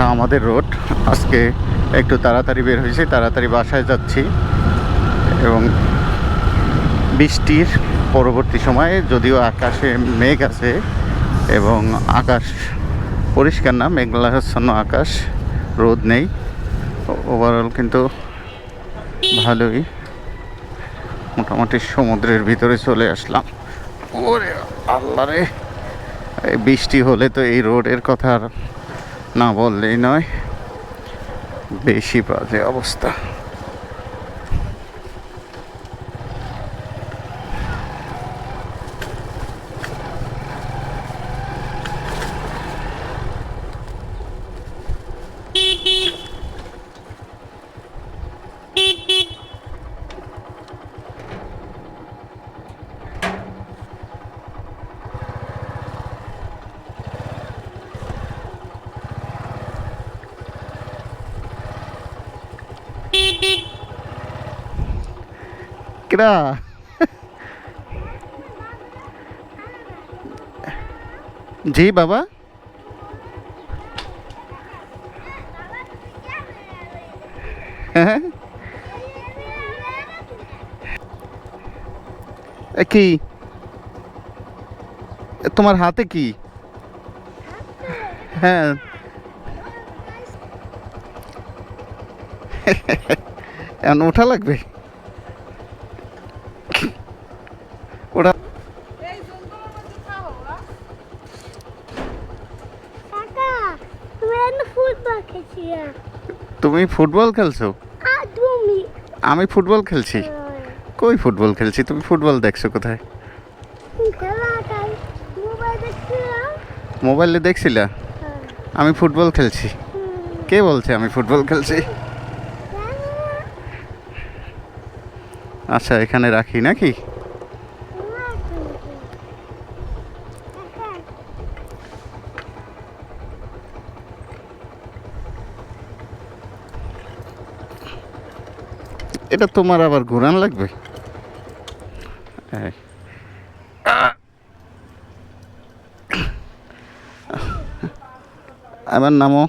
এটা আমাদের রোড। আজকে একটু তাড়াতাড়ি বের হয়েছি, তাড়াতাড়ি বাসায় যাচ্ছি। এবং বৃষ্টির পরবর্তী সময়ে যদিও আকাশে মেঘ আছে এবং আকাশ পরিষ্কার না, মেঘলাচ্ছন্ন আকাশ, রোদ নেই। ওভারঅল কিন্তু ভালোই। মোটামুটি সমুদ্রের ভিতরে চলে আসলাম। ওরে আল্লাহ রে! বৃষ্টি হলে তো এই রোডের কথা আর না বললেই নয় বেশি বাজে অবস্থা। কিরা জি বাবা হ্যাঁ এ কি এ তোমার হাতে কি হ্যাঁ এখন ওঠা লাগবে? ওটা তুমি ফুটবল খেলছো আমি ফুটবল খেলছি। কই ফুটবল খেলছি? তুমি ফুটবল দেখছ কোথায়? মোবাইল দেখছিলা? আমি ফুটবল খেলছি। কে বলছে আমি ফুটবল খেলছি? আচ্ছা এখানে রাখি নাকি এটা তোমার আবার ঘুরান লাগবে! আমার নামও